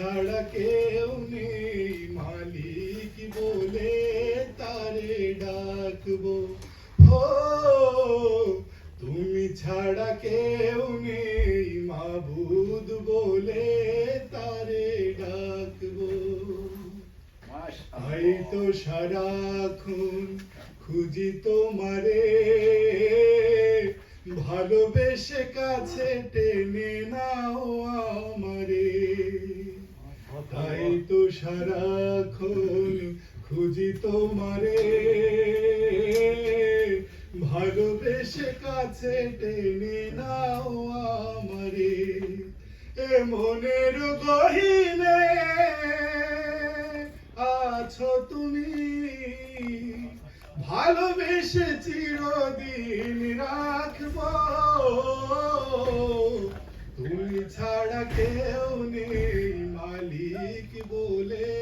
ছাড়া কেউ নেই। মালিক বলে তারে ডাকবো। ও তুমি ছাড়া কেউ নেই। মাবুদ বলে তারে ডাকবো। আই তো সারাক্ষণ খুঁজি তোমারে। ভালোবেসে কাছে টেনে নাও তাই তো সারাক্ষণ খুঁজি তোমারে। ভালোবেসে কাছে টেনে নাও আমারে। এ মনের গহিনে আছো তুমি। ভালোবেসে চিরদিন রাখব। তুমি ছাড়া কেউ নেই। की बोले